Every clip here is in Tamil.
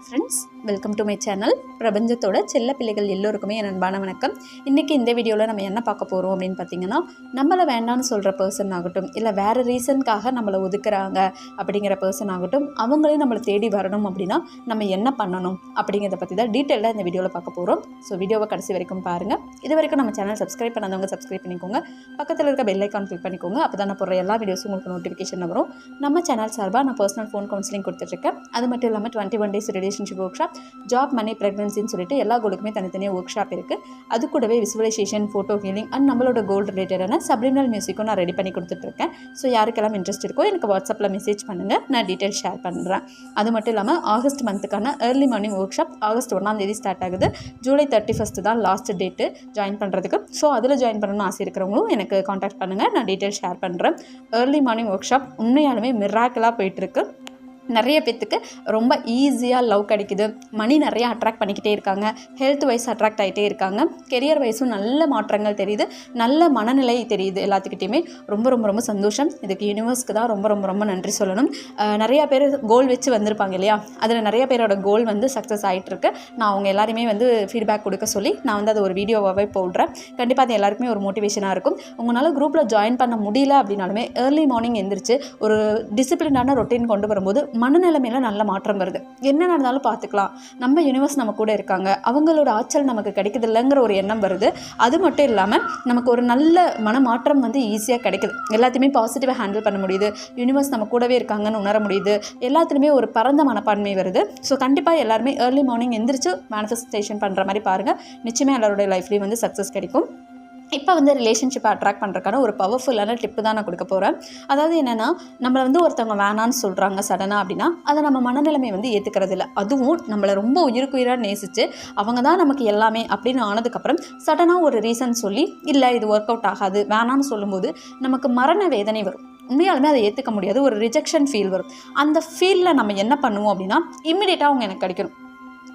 Hi friends welcome to my channel பிரபஞ்சத்தோட செல்ல பிள்ளைகள் எல்லோருக்குமே என் அன்பான வணக்கம். இன்றைக்கி இந்த வீடியோவில் நம்ம என்ன பார்க்க போகிறோம் அப்படின்னு பார்த்தீங்கன்னா நம்மளை வேண்டாம்னு சொல்கிற பர்சன் ஆகட்டும் இல்லை வேறு ரீசனுக்காக நம்மளை ஒதுக்குறாங்க அப்படிங்கிற பர்சன் ஆகட்டும் அவங்களே நம்மளை தேடி வரணும் அப்படின்னா நம்ம என்ன பண்ணணும் அப்படிங்கிறத பற்றி தான் டீட்டெயிலாக இந்த வீடியோவில் பார்க்க போகிறோம் ஸோ வீடியோவை கடைசி வரைக்கும் பாருங்கள் இது வரைக்கும் நம்ம சேனல் சப்ஸ்கிரைப் பண்ணாதவங்க சப்ஸ்கிரைப் பண்ணிக்கோங்க. பக்கத்தில் இருக்க பெல் ஐக்கான் கிளிக் பண்ணிக்கோங்க. அப்போ தான் நான் போடுற எல்லா வீடியோஸும் உங்களுக்கு நோட்டிஃபிகேஷன் வரும். நம்ம சேனல் சார்பாக நான் பர்சனல் ஃபோன் கவுன்சிலிங் கொடுத்துட்ருக்கேன் அது மட்டும் இல்லாமல் twenty one days relationship workshop job money ப்ரெக்னன்சின்னு சொல்லிட்டு எல்லா கோலுக்குமே தனித்தனியாக ஒர்க் ஷாப் இருக்குது அது கூடவே விசுவலைசேஷன் ஃபோட்டோ ஹீலிங் அண்ட் நம்மளோட கோல் ரிலேட்டடான சப்ளிமினல் மியூசிக்கும் நான் ரெடி பண்ணி கொடுத்துட்ருக்கேன் ஸோ யாருக்கெல்லாம் இன்ட்ரெஸ்ட் இருக்கோ எனக்கு வாட்ஸ்அப்பில் மெசேஜ் பண்ணுங்கள் நான் டீட்டெயில் ஷேர் பண்ணுறேன் அது மட்டும் இல்லாமல் ஆகஸ்ட் மந்த்துக்கான early morning workshop August ஒன்றாம் தேதி ஸ்டார்ட் ஆகுது. ஜூலை தேர்ட்டி ஃபஸ்ட்டு தான் லாஸ்ட் டேட்டு ஜாயின் பண்ணுறதுக்கு ஸோ அதில் ஜாயின் பண்ணணும்னு ஆசை இருக்கிறவங்களும் எனக்கு காண்டாக்ட் பண்ணுங்கள் நான் டீட்டெயில் ஷேர் பண்ணுறேன் ஏர்லி மார்னிங் ஒர்க் ஷாப் உண்மையாலுமே மிராக்கலாக போயிட்டுருக்கு நிறைய பேத்துக்கு ரொம்ப ஈஸியாக லவ் கிடைக்குது. மணி நிறைய அட்ராக்ட் பண்ணிக்கிட்டே இருக்காங்க. ஹெல்த் வைஸ் அட்ராக்ட் ஆகிட்டே இருக்காங்க. கெரியர் வைஸும் நல்ல மாற்றங்கள் தெரியுது. நல்ல மனநிலை தெரியுது எல்லாத்துக்கிட்டேயுமே. ரொம்ப ரொம்ப ரொம்ப சந்தோஷம். இதுக்கு யூனிவர்ஸ்க்கு தான் ரொம்ப ரொம்ப ரொம்ப நன்றி சொல்லணும். நிறைய பேர் கோல் வச்சு வந்திருப்பாங்க இல்லையா? அதில் நிறைய பேரோட கோல் வந்து சக்ஸஸ் ஆகிட்டு இருக்கு நான் அவங்க எல்லாருமே வந்து ஃபீட்பேக் கொடுக்க சொல்லி நான் வந்து அதை ஒரு வீடியோவாகவே போடுறேன். கண்டிப்பாக அது எல்லாருக்குமே ஒரு மோட்டிவேஷனாக இருக்கும். உங்களால் குரூப்பில் ஜாயின் பண்ண முடியல அப்படின்னாலுமே ஏர்லி மார்னிங் எந்திரிச்சு ஒரு டிசிப்ளினான ரொட்டீன் கொண்டு வரும்போது மனநிலைமையில் நல்ல மாற்றம் வருது. என்ன நடந்தாலும் பார்த்துக்கலாம். நம்ம யூனிவர்ஸ் நம்ம கூட இருக்காங்க. அவங்களோட ஆற்றல் நமக்கு கிடைக்குது இல்லைங்கிற ஒரு எண்ணம் வருது. அது மட்டும் இல்லாமல் நமக்கு ஒரு நல்ல மனமாற்றம் வந்து ஈஸியாக கிடைக்குது. எல்லாத்தையுமே பாசிட்டிவாக ஹேண்டில் பண்ண முடியுது. யூனிவர்ஸ் நம்ம கூடவே இருக்காங்கன்னு உணர முடியுது. எல்லாத்துலேயுமே ஒரு பரந்த மனப்பான்மை வருது. ஸோ கண்டிப்பாக எல்லாருமே ஏர்லி மார்னிங் எந்திரிச்சு மேனிஃபெஸ்டேஷன் பண்ணுற மாதிரி பாருங்கள் நிச்சயமாக எல்லாருடைய லைஃப்லேயும் வந்து சக்ஸஸ் கிடைக்கும். இப்போ வந்து ரிலேஷன்ஷிப்பை அட்ராக்ட் பண்ணுறக்கான ஒரு பவர்ஃபுல்லான டிப்பு தான் நான் கொடுக்க போகிறேன் அதாவது என்னென்னா நம்மளை வந்து ஒருத்தவங்க வேணான்னு சொல்கிறாங்க சடனாக அப்படின்னா அதை நம்ம மனநிலைமை வந்து ஏற்றுக்கிறது இல்லை. அதுவும் நம்மளை ரொம்ப உயிருக்கு உயிராக நேசித்து அவங்க தான் நமக்கு எல்லாமே அப்படின்னு ஆனதுக்கப்புறம் சடனாக ஒரு ரீசன் சொல்லி இல்லை இது ஒர்க் அவுட் ஆகாது வேணான்னு சொல்லும்போது நமக்கு மரண வேதனை வரும். உண்மையாலுமே அதை ஏற்றுக்க முடியாது ஒரு ரிஜெக்ஷன் ஃபீல் வரும். அந்த ஃபீலில் நம்ம என்ன பண்ணுவோம் அப்படின்னா இம்மிடியேட்டாக அவங்க எனக்கு கிடைக்கணும்.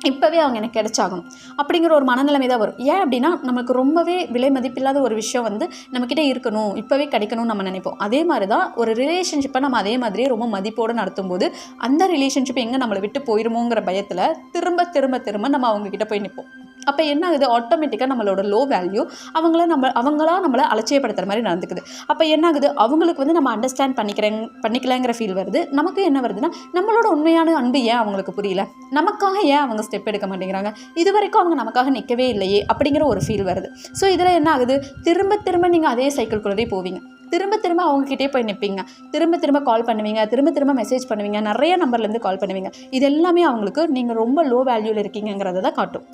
இப்போவே அவங்க எனக்கு கிடைச்சாகும் அப்படிங்கிற ஒரு மனநிலைமை தான் வரும். ஏன் அப்படின்னா நமக்கு ரொம்பவே விலை மதிப்பில்லாத ஒரு விஷயம் வந்து நம்மக்கிட்ட இருக்கணும். இப்போவே கிடைக்கணும்னு நம்ம நினைப்போம். அதே மாதிரி தான் ஒரு ரிலேஷன்ஷிப்பை நம்ம அதே மாதிரியே ரொம்ப மதிப்போடு நடத்தும் போது அந்த ரிலேஷன்ஷிப் எங்கே நம்மளை விட்டு போயிருமோங்கிற பயத்தில் திரும்ப திரும்ப திரும்ப நம்ம அவங்கக்கிட்ட போய் நிற்போம் அப்போ என்ன ஆகுது? ஆட்டோமேட்டிக்காக நம்மளோட லோ வேல்யூ அவங்கள நம்ம அவங்களா நம்மளை அலட்சியப்படுத்துகிற மாதிரி நடந்துக்குது. அப்போ என்ன ஆகுது? அவங்களுக்கு வந்து நம்ம அண்டர்ஸ்டாண்ட் பண்ணிக்கிறேங் பண்ணிக்கலங்கிற ஃபீல் வருது. நமக்கு என்ன வருதுன்னா நம்மளோட உண்மையான அன்பு ஏன் அவங்களுக்கு புரியல? நமக்காக ஏன் அவங்க ஸ்டெப் எடுக்க மாட்டேங்கிறாங்க? இது வரைக்கும் அவங்க நமக்காக நிற்கவே இல்லையே அப்படிங்கிற ஒரு ஃபீல் வருது. ஸோ இதில் என்ன ஆகுது? திரும்ப திரும்ப நீங்கள் அதே சைக்கிள்குள்ளே போவீங்க. திரும்ப திரும்ப அவங்கக்கிட்டே போய் நிற்பீங்க திரும்ப திரும்ப கால் பண்ணுவீங்க. திரும்ப திரும்ப மெசேஜ் பண்ணுவீங்க. நிறைய நம்பர்லேருந்து கால் பண்ணுவீங்க. இது எல்லாமே அவங்களுக்கு நீங்கள் ரொம்ப லோ வேல்யூவில் இருக்கீங்கிறத தான் காட்டும்.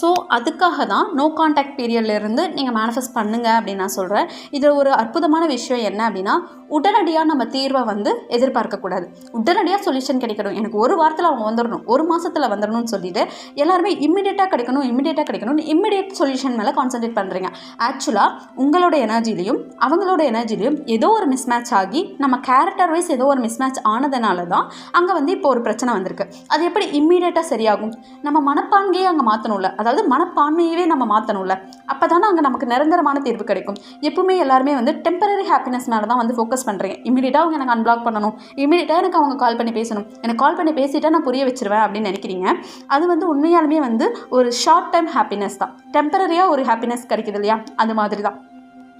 ஸோ அதுக்காக தான் நோ காண்டாக்ட் பீரியட்லேருந்து நீங்கள் மேனிஃபெஸ்ட் பண்ணுங்க அப்படின்னு நான் சொல்கிறேன் இதில் ஒரு அற்புதமான விஷயம் என்ன அப்படின்னா உடனடியாக நம்ம தீர்வை வந்து எதிர்பார்க்கக்கூடாது உடனடியாக சொல்யூஷன் கிடைக்கணும். எனக்கு ஒரு வாரத்தில் அவங்க வந்துடணும் ஒரு மாதத்தில் வந்துடணும்னு சொல்லிட்டு எல்லாருமே இம்மிடியேட்டாக கிடைக்கணும் இம்மிடியேட்டாக கிடைக்கணும்னு இம்மிடியேட் சொல்யூஷன் மேலே கான்சன்ட்ரேட் பண்ணுறீங்க ஆக்சுவலாக உங்களோட எனர்ஜிலையும் அவங்களோட எனர்ஜிலையும் ஏதோ ஒரு மிஸ்மேட்ச் ஆகி நம்ம கேரக்டர் வைஸ் ஏதோ ஒரு மிஸ்மேட்ச் ஆனதுனால தான் அங்கே வந்து இப்போ ஒரு பிரச்சனை வந்திருக்கு. அது எப்படி இம்மிடியேட்டாக சரியாகும்? நம்ம மனப்பான்மையே அங்கே மாற்றணும்ல அதாவது மனப்பான்மையவே நம்ம மாற்றணும்ல அப்போ தானே அங்கே நமக்கு நிரந்தரமான தீர்வு கிடைக்கும். எப்பவுமே எல்லாருமே வந்து டெம்பரரி ஹாப்பினஸ் மேலே தான் வந்து ஃபோக்கஸ் பண்ணுறீங்க இமீடியட்டாக அவங்க எனக்கு அன்பிளாக் பண்ணணும். இமீடியட்டாக எனக்கு அவங்க கால் பண்ணி பேசணும். எனக்கு கால் பண்ணி பேசிட்டா நான் புரிய வச்சிருவேன் அப்படின்னு நினைக்கிறீங்க. அது வந்து உண்மையாலுமே வந்து ஒரு ஷார்ட் டைம் ஹாப்பினஸ் தான் டெம்பரரியாக ஒரு ஹாப்பினஸ் கிடைக்குது இல்லையா? அது மாதிரி தான்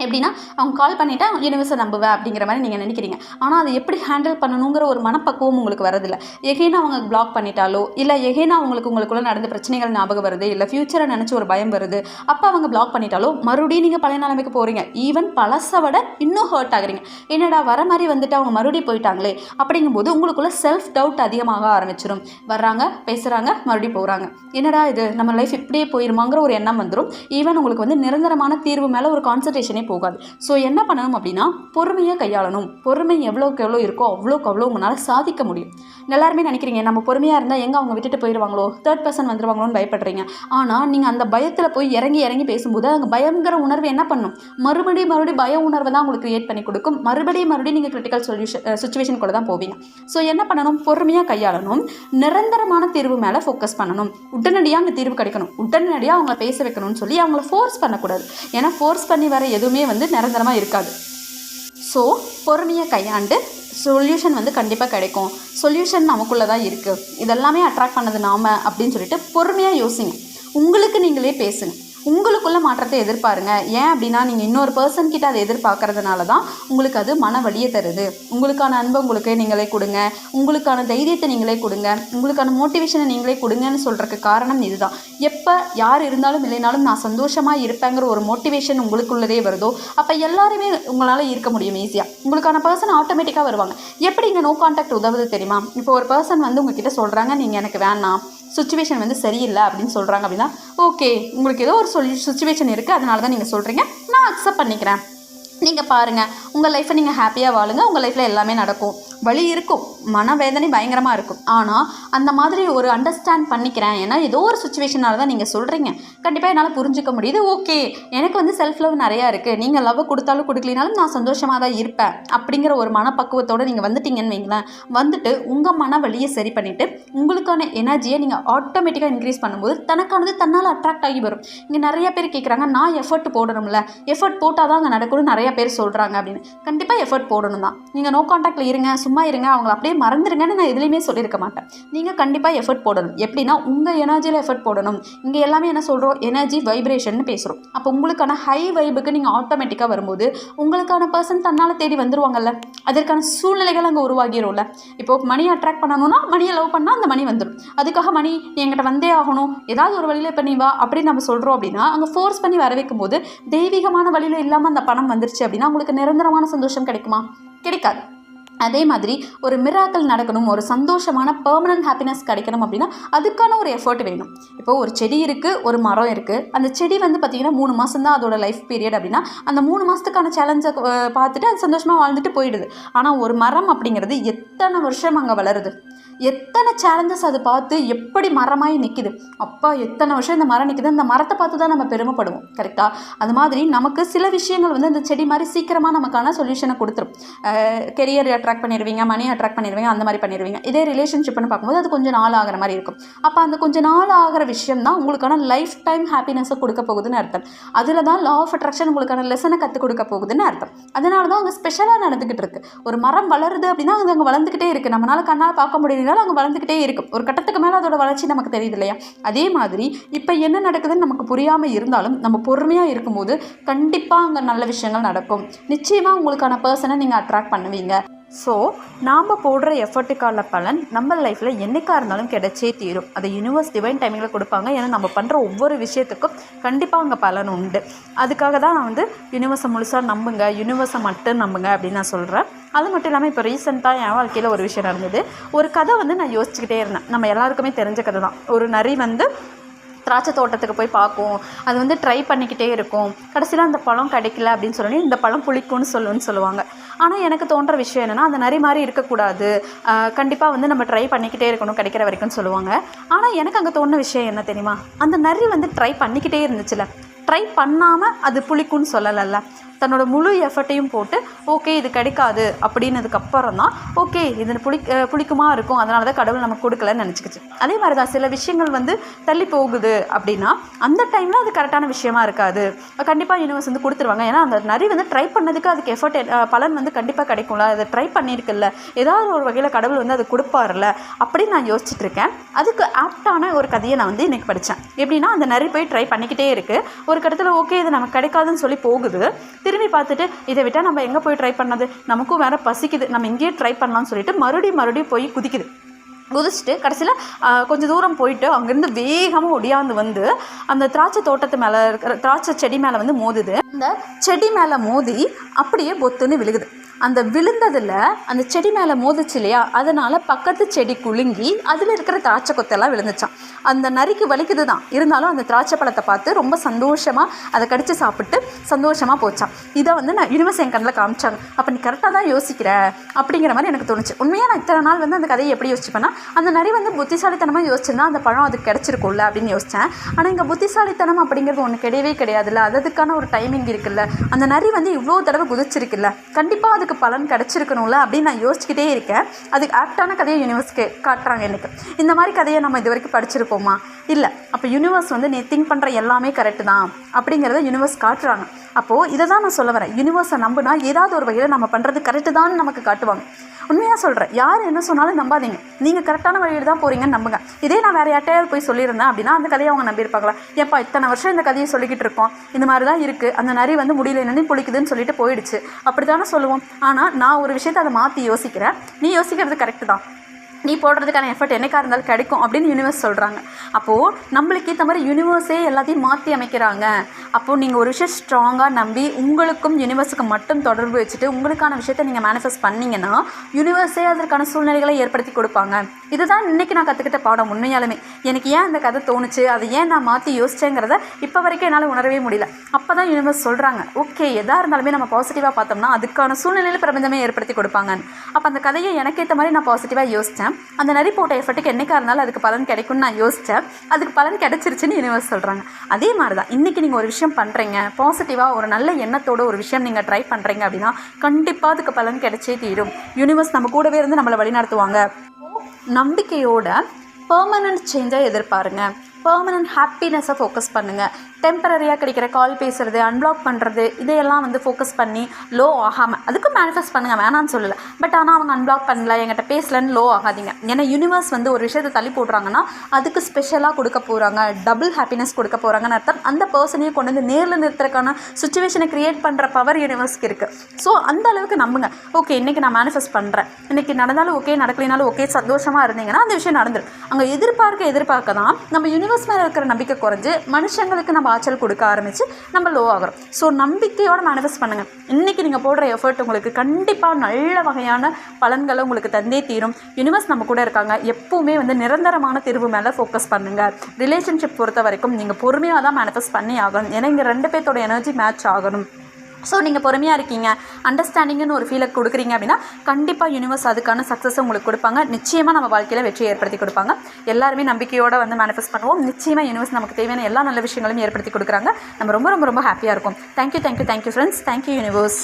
எப்படின்னா அவங்க கால் பண்ணிவிட்டா யூனிவர்ஸை நம்புவேன் அப்படிங்கிற மாதிரி நீங்கள் நினைக்கிறீங்க. ஆனால் அதை எப்படி ஹேண்டில் பண்ணணுங்கிற ஒரு மனப்பக்குவம் உங்களுக்கு வரதில்லை எகைனா அவங்க பிளாக் பண்ணிட்டாலோ இல்லை எகைனா அவங்களுக்கு உங்களுக்குள்ள நடந்த பிரச்சனைகள் ஞாபகம் வருது இல்லை ஃப்யூச்சரை நினச்சி ஒரு பயம் வருது அப்போ அவங்க பிளாக் பண்ணிட்டாலோ மறுபடியும் நீங்கள் பழைய நிலைமைக்கு போகிறீங்க ஈவன் பழசை விட இன்னும் ஹர்ட் ஆகுறீங்க. என்னடா வர மாதிரி வந்துட்டு அவங்க மறுபடியும் போயிட்டாங்களே அப்படிங்கும்போது உங்களுக்குள்ள செல்ஃப் டவுட் அதிகமாக ஆரம்பிச்சிடும் வர்றாங்க பேசுகிறாங்க மறுபடியும் போகிறாங்க என்னடா இது? நம்ம லைஃப் இப்படியே போயிருமாங்கிற ஒரு எண்ணம் வந்துடும் ஈவன் உங்களுக்கு வந்து நிரந்தரமான தீர்வு மேலே ஒரு கான்சன்ட்ரேஷனே போகாது. ஸோ என்ன பண்ணணும் அப்படின்னா பொறுமையாக கையாளணும். பொறுமை எவ்வளோக்கு எவ்வளோ இருக்கோ அவ்வளோக்கு அவ்வளோ உங்களால் சாதிக்க முடியும். எல்லாருமே நினைக்கிறீங்க நம்ம பொறுமையாக இருந்தால் எங்கே அவங்க விட்டுட்டு போயிடுவாங்களோ தேர்ட் பர்சன் வந்துடுவாங்களோன்னு பயப்படுறீங்க. ஆனால் நீங்கள் அந்த பயத்தில் போய் இறங்கி இறங்கி பேசும்போது அங்கே பயங்கிற உணர்வு என்ன பண்ணும்? மறுபடியும் மறுபடியும் பய உணர்வை தான் உங்களுக்கு கிரியேட் பண்ணி கொடுக்கும். மறுபடியும் மறுபடியும் நீங்கள் கிரிட்டிக்கல் சொல்யூஷன் சுச்சுவேஷன் கூட தான் போவீங்க. ஸோ என்ன பண்ணணும்? பொறுமையாக கையாளணும். நிரந்தரமான தீர்வு மேலே ஃபோக்கஸ் பண்ணணும். உடனடியாக அந்த தீர்வு கிடைக்கணும். உடனடியாக அவங்கள பேச வைக்கணும்னு சொல்லி அவங்கள ஃபோர்ஸ் பண்ணக்கூடாது. ஏன்னா ஃபோர்ஸ் பண்ணி வர எதுவுமே வந்து நிரந்தரமாக இருக்காது. ஸோ பொறுமையை கையாண்டு சொல்யூஷன் வந்து கண்டிப்பாக கிடைக்கும். சொல்யூஷன் நமக்குள்ளே தான் இருக்குது இதெல்லாமே அட்ராக்ட் பண்ணது நாம அப்படின்னு சொல்லிட்டு பொறுமையாக யோசிங்க. உங்களுக்கு நீங்களே பேசுங்க. உங்களுக்குள்ள மாற்றத்தை எதிர்பாருங்க. ஏன் அப்படின்னா நீங்கள் இன்னொரு பர்சன் கிட்ட அதை எதிர்பார்க்கறதுனால தான் உங்களுக்கு அது மன வலியை தருது. உங்களுக்கான அன்பை உங்களுக்கு நீங்களே கொடுங்க. உங்களுக்கான தைரியத்தை நீங்களே கொடுங்க. உங்களுக்கான மோட்டிவேஷனை நீங்களே கொடுங்கன்னு சொல்கிறதுக்கு காரணம் இதுதான். எப்போ யார் இருந்தாலும் இல்லைனாலும் நான் சந்தோஷமாக இருப்பேங்கிற ஒரு மோட்டிவேஷன் உங்களுக்குள்ளதே வருதோ அப்போ எல்லாருமே உங்களால் இருக்க முடியும் ஈஸியாக உங்களுக்கான பர்சன் ஆட்டோமேட்டிக்காக வருவாங்க. எப்படி இங்கே நோ கான்டாக்ட் உதவுது தெரியுமா? இப்போ ஒரு பர்சன் வந்து உங்ககிட்ட சொல்கிறாங்க நீங்கள் எனக்கு வேணாம். சுச்சுவேஷன் வந்து சரியில்லை அப்படின்னு சொல்கிறாங்க அப்படின்னா ஓகே உங்களுக்கு ஏதோ ஒரு சொல்லி சுச்சுவேஷன் இருக்குது அதனால தான் நீங்கள் சொல்கிறீங்க நான் அக்செப்ட் பண்ணிக்கிறேன். நீங்கள் பாருங்கள் உங்கள் லைஃப்பை நீங்கள் ஹாப்பியாக வாழுங்க. உங்கள் லைஃப்பில் எல்லாமே நடக்கும். வழி இருக்கும். மனவேதனை பயங்கரமாக இருக்கும். ஆனால் அந்த மாதிரி ஒரு அண்டர்ஸ்டாண்ட் பண்ணிக்கிறேன். ஏன்னா ஏதோ ஒரு சுச்சுவேஷனால தான் நீங்கள் சொல்கிறீங்க கண்டிப்பாக என்னால் புரிஞ்சுக்க முடியுது. ஓகே எனக்கு வந்து செல்ஃப் லவ் நிறையா இருக்குது நீங்கள் லவ் கொடுத்தாலும் கொடுக்கலினாலும் நான் சந்தோஷமாக தான் இருப்பேன். அப்படிங்கிற ஒரு மனப்பக்குவத்தோடு நீங்கள் வந்துட்டீங்கன்னு வைங்களேன். வந்துட்டு உங்கள் மன வலியை சரி பண்ணிவிட்டு உங்களுக்கான எனர்ஜியை நீங்கள் ஆட்டோமேட்டிக்காக இன்க்ரீஸ் பண்ணும்போது தனக்கானது தன்னால் அட்ராக்ட் ஆகி வரும். இங்கே நிறைய பேர் கேட்குறாங்க நான் எஃபர்ட் போடணும்ல. எஃபர்ட் போட்டால் தான் அங்கே நடக்கணும் நிறைய பேர் சொல்கிறாங்க அப்படின்னு. கண்டிப்பாக எஃபர்ட் போடணும் தான் நீங்கள் நோ காண்டாக்டில் இருங்க சும்மா இருங்க அவங்கள அப்படியே மறந்துடுங்கன்னு நான் எதுலேயுமே சொல்லியிருக்க மாட்டேன். நீங்கள் கண்டிப்பாக எஃபர்ட் போடணும். எப்படின்னா உங்கள் எனர்ஜியில் எஃபர்ட் போடணும். இங்கே எல்லாமே என்ன சொல்கிறோம் எனர்ஜி வைப்ரேஷன் பேசுகிறோம் அப்போ உங்களுக்கான ஹை வைபுக்கு நீங்கள் ஆட்டோமேட்டிக்காக வரும்போது உங்களுக்கான பர்சன் தன்னால் தேடி வந்துருவாங்கல்ல. அதற்கான சூழ்நிலைகள் அங்கே உருவாகிரும்ல. இப்போ மணி அட்ராக்ட் பண்ணணும்னா மணியை லவ் பண்ணால் அந்த மணி வந்துடும் அதுக்காக மணி நீ என்கிட்ட வந்தே ஆகணும். ஏதாவது ஒரு வழியில் இப்போ நீ வா அப்படின்னு நம்ம சொல்கிறோம் அப்படின்னா அங்கே ஃபோர்ஸ் பண்ணி வர வைக்கும் போது தெய்வீகமான வழியில் இல்லாமல் அந்த பணம் வந்துருச்சு. அப்படின்னா உங்களுக்கு நிரந்தரமான சந்தோஷம் கிடைக்குமா? கிடைக்காது. அதே மாதிரி ஒரு மிராக்கள் நடக்கணும் ஒரு சந்தோஷமான பெர்மனன்ட் ஹாப்பினஸ் கிடைக்கணும் அப்படின்னா அதுக்கான ஒரு எஃபர்ட் வேணும். இப்போ ஒரு செடி இருக்குது ஒரு மரம் இருக்குது அந்த செடி வந்து பார்த்திங்கன்னா மூணு மாதம் தான் அதோட லைஃப் பீரியட் அப்படின்னா அந்த மூணு மாதத்துக்கான சேலஞ்சை பார்த்துட்டு அது சந்தோஷமாக வாழ்ந்துட்டு போயிடுது. ஆனால் ஒரு மரம் அப்படிங்கிறது எத்தனை வருஷம் அங்கே வளருது? எத்தனை சேலஞ்சஸ் அது பார்த்து எப்படி மரமாகி நிற்கிது அப்பா எத்தனை வருஷம் இந்த மரம் நிற்கிது அந்த மரத்தை பார்த்து தான் நம்ம பெருமைப்படுவோம். கரெக்டாக அது மாதிரி நமக்கு சில விஷயங்கள் வந்து அந்த செடி மாதிரி சீக்கிரமாக நமக்கான சொல்யூஷனை கொடுத்துரும். கெரியர் அட்ராக்ட் பண்ணிடுவீங்க மணி அட்ராக்ட் பண்ணிடுவீங்க அந்த மாதிரி பண்ணிடுவீங்க இதே ரிலேஷன்ஷிப்னு பார்க்கும்போது அது கொஞ்சம் நாள் ஆகிற மாதிரி இருக்கும். அப்போ அந்த கொஞ்சம் நாள் ஆகிற விஷயம் தான் உங்களுக்கான லைஃப் டைம் ஹாப்பினஸை கொடுக்க போகுதுன்னு அர்த்தம். அதில் தான் லா ஆஃப் அட்ராக்ஷன் உங்களுக்கான லெசனை கற்றுக் கொடுக்க போகுதுன்னு அர்த்தம். அதனால தான் அங்கே ஸ்பெஷலாக நடந்துக்கிட்டு இருக்கு. ஒரு மரம் வளருது அப்படின்னா அது அங்கே வளர்ந்துக்கிட்டே இருக்குது நம்மளால் கண்ணால் பார்க்க முடியலனாலும் அங்கே வளர்ந்துக்கிட்டே இருக்கும். ஒரு கட்டத்துக்கு மேலே அதோட வளர்ச்சி நமக்கு தெரியுது இல்லையா? அதே மாதிரி இப்போ என்ன நடக்குதுன்னு நமக்கு புரியாமல் இருந்தாலும் நம்ம பொறுமையாக இருக்கும்போது கண்டிப்பாக அங்கே நல்ல விஷயங்கள் நடக்கும். நிச்சயமாக உங்களுக்கான பர்சனை நீங்கள் அட்ராக்ட் பண்ணுவீங்க. ஸோ நாம் போடுற எஃபர்ட்டுக்கான பலன் நம்ம லைஃப்பில் என்னைக்காக இருந்தாலும் கிடைச்சே தீரும். அதை யூனிவர்ஸ் டிவைன் டைமிங்கில் கொடுப்பாங்க. ஏன்னா நம்ம பண்ணுற ஒவ்வொரு விஷயத்துக்கும் கண்டிப்பாக அங்கே பலன் உண்டு. அதுக்காக தான் நான் வந்து யூனிவர்ஸை முழுசாக நம்புங்க யூனிவர்ஸை மட்டும் நம்புங்க அப்படின்னு நான் சொல்கிறேன் அது மட்டும் இல்லாமல் இப்போ ரீசெண்டாக என் வாழ்க்கையில் ஒரு விஷயம் நடந்தது. ஒரு கதை வந்து நான் யோசிச்சுக்கிட்டே இருந்தேன். நம்ம எல்லாருக்குமே தெரிஞ்ச கதை தான். ஒரு நரி வந்து திராட்சை தோட்டத்துக்கு போய் பார்க்கும். அது வந்து ட்ரை பண்ணிக்கிட்டே இருக்கும். கடைசியில் அந்த பழம் கிடைக்கல அப்படின்னு சொல்லி இந்த பழம் புளிக்கும்னு சொல்லுன்னு சொல்லுவாங்க. ஆனால் எனக்கு தோன்ற விஷயம் என்னென்னா அந்த நரி மாதிரி இருக்கக்கூடாது. கண்டிப்பாக வந்து நம்ம ட்ரை பண்ணிக்கிட்டே இருக்கணும் கிடைக்கிற வரைக்கும்னு சொல்லுவாங்க. ஆனால் எனக்கு அங்கே தோணுன விஷயம் என்ன தெரியுமா? அந்த நரி வந்து ட்ரை பண்ணிக்கிட்டே இருந்துச்சுல ட்ரை பண்ணாமல் அது புளிக்கும்னு சொல்லலைல்ல. தன்னோட முழு எஃபர்ட்டையும் போட்டு ஓகே இது கிடைக்காது அப்படின்னதுக்கப்புறம் தான் ஓகே இது புளி புளிக்குமா இருக்கும் அதனால தான் கடவுள் நமக்கு கொடுக்கலன்னு நினச்சிக்கிச்சு. அதே மாதிரி தான் சில விஷயங்கள் வந்து தள்ளி போகுது அப்படின்னா அந்த டைமில் அது கரெக்டான விஷயமா இருக்காது. கண்டிப்பாக யூனிவர்ஸ் வந்து கொடுத்துருவாங்க. ஏன்னா அந்த நரி வந்து ட்ரை பண்ணதுக்கு அதுக்கு எஃபர்ட் பலன் வந்து கண்டிப்பாக கிடைக்கும்ல. அதை ட்ரை பண்ணியிருக்குல்ல. ஏதாவது ஒரு வகையில் கடவுள் வந்து அது கொடுப்பாருல்ல அப்படின்னு நான் யோசிச்சுட்டு இருக்கேன் அதுக்கு ஆப்டான ஒரு கதையை நான் வந்து இன்றைக்கி படித்தேன் எப்படின்னா அந்த நரி போய் ட்ரை பண்ணிக்கிட்டே இருக்குது ஒரு கட்டத்தில் ஓகே இது நமக்கு கிடைக்காதுன்னு சொல்லி போகுது. திரும்பி பார்த்துட்டு இதை விட்டால் நம்ம எங்கே போய் ட்ரை பண்ணது? நமக்கும் வேற பசிக்குது. நம்ம இங்கேயே ட்ரை பண்ணலாம்னு சொல்லிட்டு மறுபடியும் மறுபடியும் போய் குதிக்குது. குதிச்சுட்டு கடைசியில் கொஞ்சம் தூரம் போயிட்டு அங்கேருந்து வேகமாக ஒடியாந்து வந்து அந்த திராட்சை தோட்டத்து மேலே இருக்கிற திராட்சை செடி மேலே வந்து மோதுது. அந்த செடி மேலே மோதி அப்படியே பொத்துன்னு விழுகுது. அந்த விழுந்ததில் அந்த செடி மேலே மோதுச்சு இல்லையா? அதனால் பக்கத்து செடி குலுங்கி அதில் இருக்கிற திராட்சை கொத்தெல்லாம் விழுந்துச்சான் அந்த நரிக்கு வலிக்குது தான் இருந்தாலும் அந்த திராட்சை பழத்தை பார்த்து ரொம்ப சந்தோஷமாக அதை கடித்து சாப்பிட்டு சந்தோஷமாக போச்சான் இதை வந்து நான் யூனிவர்ஸ் என் கண்ணில் காமிச்சாங்க. அப்போ நீ கரெக்டாக தான் யோசிக்கிற அப்படிங்கிற மாதிரி எனக்கு தோணுச்சு. உண்மையாக நான் இத்தனை நாள் வந்து அந்த கதையை எப்படி யோசிச்சுப்பேன்னா அந்த நரி வந்து புத்திசாலித்தனமாக யோசிச்சிருந்தா அந்த பழம் அதுக்கு கிடச்சிருக்கும்ல அப்படின்னு யோசித்தேன் ஆனால் இங்கே புத்திசாலித்தனம் அப்படிங்கிறது ஒன்று கிடையவே கிடையாதுல்ல. அது அதுக்கான ஒரு டைமிங் இருக்குல்ல. அந்த நரி வந்து இவ்வளோ தடவை குதிச்சிருக்குல்ல. கண்டிப்பாக அது அதுக்கு பலன் கிடச்சிருக்கணும்ல அப்படின்னு நான் யோசிச்சுக்கிட்டே இருக்கேன். அதுக்கு ஆப்டான கதையை யூனிவர்ஸ் கே காட்டுறாங்க எனக்கு. இந்த மாதிரி கதையை நம்ம இது வரைக்கும் படிச்சிருப்போமா இல்லை. அப்போ யூனிவர்ஸ் வந்து நீ திங்க் பண்ணுற எல்லாமே கரெக்டு தான் அப்படிங்கிறத யூனிவர்ஸ் காட்டுறாங்க. அப்போது இதை தான் நான் சொல்ல வரேன். யூனிவர்ஸை நம்பினா ஏதாவது ஒரு வகையில் நம்ம பண்ணுறது கரெக்டு தான் நமக்கு காட்டுவாங்க. உண்மையாக சொல்கிறேன் யார் என்ன சொன்னாலும் நம்பாதீங்க. நீங்கள் கரெக்டான வழியில் தான் போகிறீங்கன்னு நம்புங்க. இதே நான் வேறு யார்ட்டையாவது போய் சொல்லியிருந்தேன் அப்படின்னா அந்த கதையை அவங்க நம்பியிருப்பாங்களா? ஏப்பா இத்தனை வருஷம் இந்த கதையை சொல்லிக்கிட்டு இருக்கோம். இந்த மாதிரி தான் இருக்குது அந்த நரி வந்து முடியல என்னன்னு புளிக்குதுன்னு சொல்லிட்டு போயிடுச்சு. அப்படி தானே சொல்லுவோம். ஆனால் நான் ஒரு விஷயத்தை அதை மாற்றி யோசிக்கிறேன். நீ யோசிக்கிறது கரெக்டு தான். நீ போடுறதுக்கான எஃபர்ட் என்னைக்காக இருந்தாலும் கிடைக்கும் அப்படின்னு யூனிவர்ஸ் சொல்கிறாங்க அப்போது நம்மளுக்கு ஏற்ற மாதிரி யூனிவர்ஸே எல்லாத்தையும் மாற்றி அமைக்கிறாங்க. அப்போது நீங்கள் ஒரு விஷயம் ஸ்ட்ராங்காக நம்பி உங்களுக்கும் யூனிவர்ஸுக்கு மட்டும் தொடர்பு வச்சுட்டு உங்களுக்கான விஷயத்தை நீங்கள் மேனிஃபெஸ்ட் பண்ணீங்கன்னா யூனிவர்ஸே அதற்கான சூழ்நிலைகளை ஏற்படுத்தி கொடுப்பாங்க. இதுதான் இன்றைக்கி நான் கற்றுக்கிட்ட பாடம் உண்மையாலுமே. எனக்கு ஏன் அந்த கதை தோணுச்சு? அதை ஏன் நான் மாற்றி யோசிச்சேங்கிறத இப்போ வரைக்கும் என்னால் உணரவே முடியல. அப்போ தான் யூனிவர்ஸ் சொல்கிறாங்க ஓகே எதாக இருந்தாலுமே நம்ம பாசிட்டிவாக பார்த்தோம்னா அதுக்கான சூழ்நிலையில் பிரபஞ்சமே ஏற்படுத்தி கொடுப்பாங்க அப்போ அந்த கதையை எனக்கு ஏற்ற மாதிரி நான் பாசிட்டிவாக யோசித்தேன் அந்த நரி போட்ட எஃபர்ட்டுக்கு என்றைக்காக இருந்தாலும் அதுக்கு பலன் கிடைக்கும்னு நான் யோசித்தேன் அதுக்கு பலன் கிடைச்சிருச்சுன்னு யூனிவர்ஸ் சொல்கிறாங்க அதே மாதிரி தான் இன்றைக்கி நீங்கள் ஒரு விஷயம் பண்ணுறீங்க பாசிட்டிவாக ஒரு நல்ல எண்ணத்தோட ஒரு விஷயம் நீங்கள் ட்ரை பண்ணுறீங்க அப்படின்னா கண்டிப்பாக அதுக்கு பலன் கிடைச்சே தீரும். யூனிவர்ஸ் நம்ம கூடவே இருந்து நம்மளை வழிநடத்துவாங்க. நம்பிக்கையோட பெர்மனன்ட் சேஞ்சாக எதிர்பாருங்க. பர்மனன்ட் ஹாப்பினஸை ஃபோக்கஸ் பண்ணுங்கள் டெம்பரரியாக கிடைக்கிற கால் பேசுகிறது அன்பிளாக் பண்ணுறது இதையெல்லாம் வந்து ஃபோக்கஸ் பண்ணி லோ ஆகாமல் அதுக்கும் மேனிஃபெஸ்ட் பண்ணுங்கள் வேணான்னு சொல்லலை. பட் ஆனால் அவங்க அன்பிளாக் பண்ணல என்கிட்ட பேசலன்னு லோ ஆகாதீங்க. ஏன்னா யூனிவர்ஸ் வந்து ஒரு விஷயத்தை தள்ளி போடுறாங்கன்னா அதுக்கு ஸ்பெஷலாக கொடுக்க போகிறாங்க டபுள் ஹாப்பினஸ் கொடுக்க போகிறாங்கன்னு அர்த்தம். அந்த பர்சனையும் கொண்டு வந்து நேரில் நிறுத்துறதுக்கான சுச்சுவேஷனை க்ரியேட் பண்ணுற பவர் யூனிவர்ஸ்க்கு இருக்குது ஸோ அந்த அளவுக்கு நம்புங்க. ஓகே இன்றைக்கி நான் மேனிஃபெஸ்ட் பண்ணுறேன் இன்றைக்கி நடந்தாலும் ஓகே நடக்கலைனாலும் ஓகே சந்தோஷமாக இருந்தீங்கன்னா அந்த விஷயம் நடந்துடும் அங்கே எதிர்பார்க்க எதிர்பார்க்க தான் நம்ம யூனிவர்ஸ் மேலே இருக்கிற நம்பிக்கை குறைஞ்சு மனுஷங்களுக்கு நம்ம ஆச்சல் கொடுக்க ஆரம்பித்து நம்ம லோ ஆகிறோம். ஸோ நம்பிக்கையோட மேனிஃபெஸ்ட் பண்ணுங்கள் இன்றைக்கி நீங்கள் போடுற எஃபர்ட் உங்களுக்கு கண்டிப்பாக நல்ல வகையான பலன்களை உங்களுக்கு தந்தே தீரும். யூனிவர்ஸ் நம்ம கூட இருக்காங்க. எப்போவுமே வந்து நிரந்தரமான தீர்வு மேலே ஃபோக்கஸ் பண்ணுங்கள் ரிலேஷன்ஷிப் பொறுத்த வரைக்கும் நீங்கள் பொறுமையாக தான் மேனிஃபெஸ்ட் பண்ணி ஆகணும். ஏன்னா இங்கே ரெண்டு பேர்த்தோட எனர்ஜி மேட்ச் ஆகணும். ஸோ நீங்கள் பொறுமையாக இருக்கீங்க. அண்டர்ஸ்டாண்டிங்னு ஒரு ஃபீலை கொடுக்குறீங்க அப்படின்னா கண்டிப்பாக யூனிவர்ஸ் அதுக்கான சக்ஸஸ் உங்களுக்கு கொடுப்பாங்க. நிச்சயமாக நம்ம வாழ்க்கையில் வெற்றியை ஏற்படுத்தி கொடுப்பாங்க. எல்லாருமே நம்பிக்கையோடு வந்து மேனிஃபெஸ்ட் பண்ணுவோம். நிச்சயமாக யூனிவர்ஸ் நமக்கு தேவையான எல்லா நல்ல விஷயங்களையும் ஏற்படுத்தி கொடுக்குறாங்க. நம்ம ரொம்ப ரொம்ப ரொம்ப ஹாப்பியாக இருக்கும். Thank you thank you thank you friends thank you universe